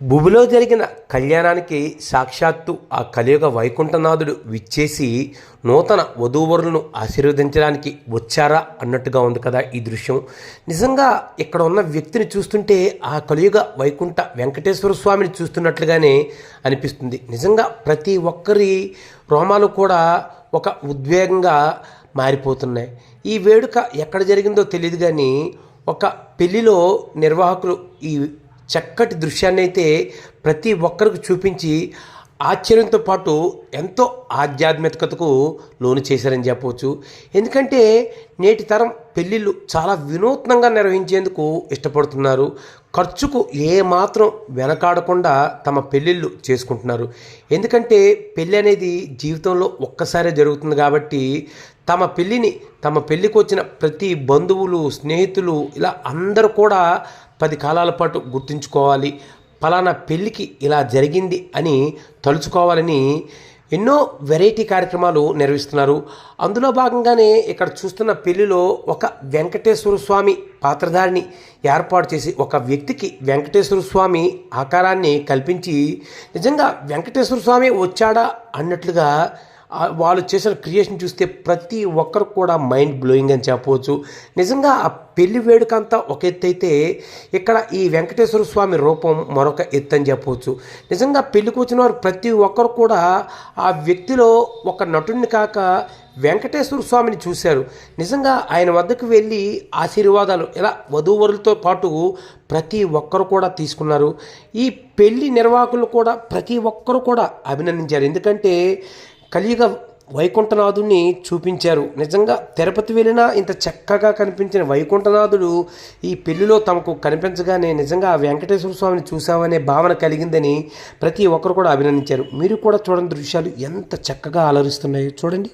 భూమిలో జరిగిన కళ్యాణానికి సాక్షాత్తు ఆ కలియుగ వైకుంఠనాథుడు విచ్చేసి నూతన వధూవరులను ఆశీర్వదించడానికి వచ్చారా అన్నట్టుగా ఉంది కదా ఈ దృశ్యం. నిజంగా ఇక్కడ ఉన్న వ్యక్తిని చూస్తుంటే ఆ కలియుగ వైకుంఠ వెంకటేశ్వర స్వామిని చూస్తున్నట్లుగానే అనిపిస్తుంది. నిజంగా ప్రతి ఒక్కరి రోమాలు కూడా ఒక ఉద్వేగంగా మారిపోతున్నాయి. ఈ వేడుక ఎక్కడ జరిగిందో తెలియదు కానీ ఒక పెళ్ళిలో నిర్వాహకులు ఈ చక్కటి దృశ్యాన్ని అయితే ప్రతి ఒక్కరికి చూపించి ఆశ్చర్యంతో పాటు ఎంతో ఆధ్యాత్మికతకు లోను చేశారని చెప్పవచ్చు. ఎందుకంటే నేటి తరం పెళ్ళిళ్ళు చాలా వినూత్నంగా నిర్వహించేందుకు ఇష్టపడుతున్నారు. ఖర్చుకు ఏమాత్రం వెనకాడకుండా తమ పెళ్ళిళ్ళు చేసుకుంటున్నారు. ఎందుకంటే పెళ్ళి అనేది జీవితంలో ఒక్కసారే జరుగుతుంది కాబట్టి తమ పెళ్ళిని తమ పెళ్ళికి వచ్చిన ప్రతి బంధువులు స్నేహితులు ఇలా అందరూ కూడా పది కాలాల పాటు గుర్తుంచుకోవాలి. పలానా పెళ్ళికి ఇలా జరిగింది అని తలుచుకోవాలని ఎన్నో వెరైటీ కార్యక్రమాలు నిర్వహిస్తున్నారు. అందులో భాగంగానే ఇక్కడ చూస్తున్న పెళ్ళిలో ఒక వెంకటేశ్వర స్వామి పాత్రధారిని ఏర్పాటు చేసి ఒక వ్యక్తికి వెంకటేశ్వర స్వామి ఆకారాన్ని కల్పించి నిజంగా వెంకటేశ్వర స్వామి వచ్చాడా? అన్నట్లుగా వాళ్ళు చేసిన క్రియేషన్ చూస్తే ప్రతి ఒక్కరు కూడా మైండ్ బ్లోయింగ్ అని చెప్పవచ్చు. నిజంగా ఆ పెళ్ళి వేడుక అంతా ఒక ఎత్తు అయితే ఇక్కడ ఈ వెంకటేశ్వర స్వామి రూపం మరొక ఎత్తు అని చెప్పవచ్చు. నిజంగా పెళ్ళికి వచ్చిన వారు ప్రతి ఒక్కరు కూడా ఆ వ్యక్తిలో ఒక నటుడిని కాక వెంకటేశ్వర స్వామిని చూశారు. నిజంగా ఆయన వద్దకు వెళ్ళి ఆశీర్వాదాలు ఇలా వధూవరులతో పాటు ప్రతి ఒక్కరు కూడా తీసుకున్నారు. ఈ పెళ్ళి నిర్వాహకులు కూడా ప్రతి ఒక్కరు కూడా అభినందించారు. ఎందుకంటే కలియుగ వైకుంఠనాథుని చూపించారు. నిజంగా తిరుపతి వెళ్ళినా ఇంత చక్కగా కనిపించిన వైకుంఠనాథుడు ఈ పెళ్ళిలో తమకు కనిపించగానే నిజంగా ఆ వెంకటేశ్వర స్వామిని చూసామనే భావన కలిగిందని ప్రతి ఒక్కరు కూడా అభినందించారు. మీరు కూడా చూడండి దృశ్యాలు ఎంత చక్కగా అలరిస్తున్నాయో చూడండి.